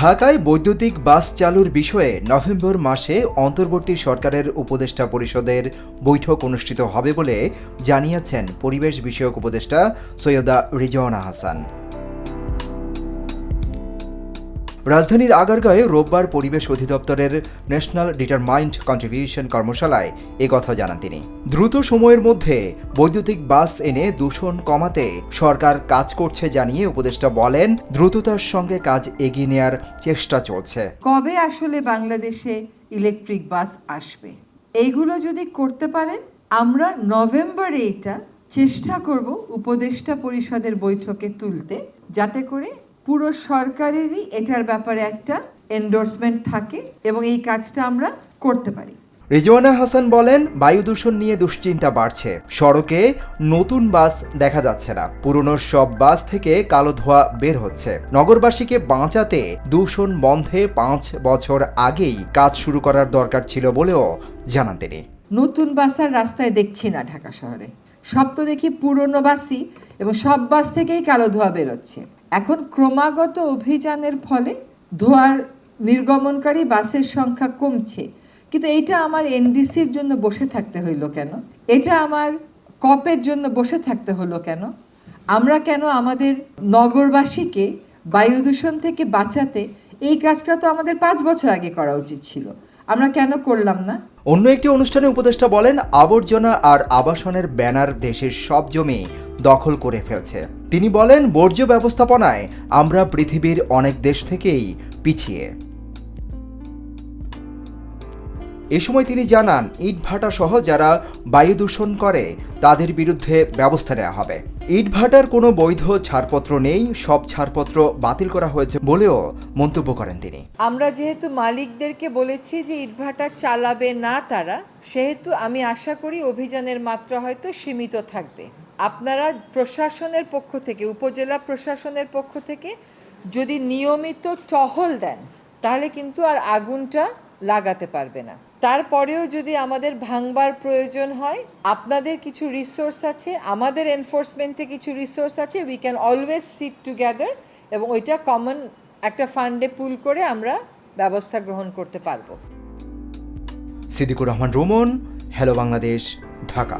ঢাকায় বৈদ্যুতিক বাস চালুর বিষয়ে নভেম্বর মাসে অন্তর্বর্তী সরকারের উপদেষ্টা পরিষদের বৈঠক অনুষ্ঠিত হবে বলে জানিয়েছেন পরিবেশ বিষয়ক উপদেষ্টা সৈয়দা রিজওয়ানা হাসান। রাজধানীর আগারগাঁয়ে রোববার পরিবেশ অধিদপ্তরের ন্যাশনাল ডিটারমাইন্ড কন্ট্রিবিউশন কর্মশালায় কথা জানান তিনি। দ্রুত সময়ের মধ্যে বৈদ্যুতিক বাস এনে দূষণ কমাতে সরকার কাজ করছে জানিয়ে উপদেষ্টা বলেন, দ্রুততার সঙ্গে কাজ এগিয়ে নেয়ার চেষ্টা চলছে। কবে আসলে বাংলাদেশে ইলেকট্রিক বাস আসবে? এইগুলো যদি করতে পারেন, আমরা নভেম্বরে এটা চেষ্টা করব উপদেষ্টা পরিষদের বৈঠকে তুলতে, যাতে করে পুরো সরকারেরই এটার ব্যাপারে একটা এন্ডোর্সমেন্ট থাকে এবং এই কাজটা আমরা করতে পারি। রিজওয়ানা হাসান বলেন বায়ু দূষণ নিয়ে দুশ্চিন্তা বাড়ছে। সড়কে নতুন বাস দেখা যাচ্ছে না। পুরনো সব বাস থেকে কালো ধোঁয়া বের হচ্ছে। নগরবাসীকে বাঁচাতে দূষণ বন্ধে পাঁচ বছর আগেই কাজ শুরু করার দরকার ছিল বলেও জানান তিনি। নতুন বাস আর রাস্তায় দেখছি না ঢাকা শহরে। সব তো দেখি পুরনো বাসই এবং সব বাস থেকেই কালো ধোঁয়া বেরোচ্ছে। এখন ক্রমাগত অভিযানের ফলে ধোঁয়ার নির্গমনকারী বাসের সংখ্যা কমছে। কিন্তু এটা আমার এনডিসির জন্য বসে থাকতে হইল কেন? এটা আমার কপের জন্য বসে থাকতে হলো কেন? আমরা কেন আমাদের নগরবাসীকে বায়ু দূষণ থেকে বাঁচাতে এই কাজটা তো আমাদের পাঁচ বছর আগে করা উচিত ছিল। আমরা কেন করলাম না? অন্য একটি অনুষ্ঠানে উপদেষ্টা বলেন, আবর্জনা আর আবাসনের ব্যানার দেশের সব জমি দখল করে ফেলছে। তিনি বলেন, বর্জ্য ব্যবস্থাপনায় আমরা পৃথিবীর অনেক দেশ থেকেই পিছিয়ে। এ সময় তিনি জানান, ইটভাটা সহ যারা বায়ু দূষণ করে, তাদের বিরুদ্ধে ব্যবস্থা নেওয়া হবে। ইটভাটার কোনো বৈধ ছাড়পত্র নেই, সব ছাড়পত্র বাতিল করা হয়েছে বলেও মন্তব্য করেন তিনি। আমরা যেহেতু মালিকদেরকে বলেছি যে ইটভাটা চালাবে না তারা, সেহেতু আমি আশা করি অভিযানের মাত্রা হয়তো সীমিত থাকবে। আপনারা প্রশাসনের পক্ষ থেকে, উপজেলা প্রশাসনের পক্ষ থেকে যদি নিয়মিত টহল দেন, তাহলে কিন্তু আর আগুনটা লাগাতে পারবে না। তারপরেও যদি আমাদের ভাঙবার প্রয়োজন হয়, আপনাদের কিছু রিসোর্স আছে, আমাদের এনফোর্সমেন্টে কিছু রিসোর্স আছে we can always sit together এবং ওইটা কমন একটা ফান্ডে পুল করে আমরা ব্যবস্থা গ্রহণ করতে পারব। সিদ্দিকুর রহমান, রোমন হ্যালো বাংলাদেশ ঢাকা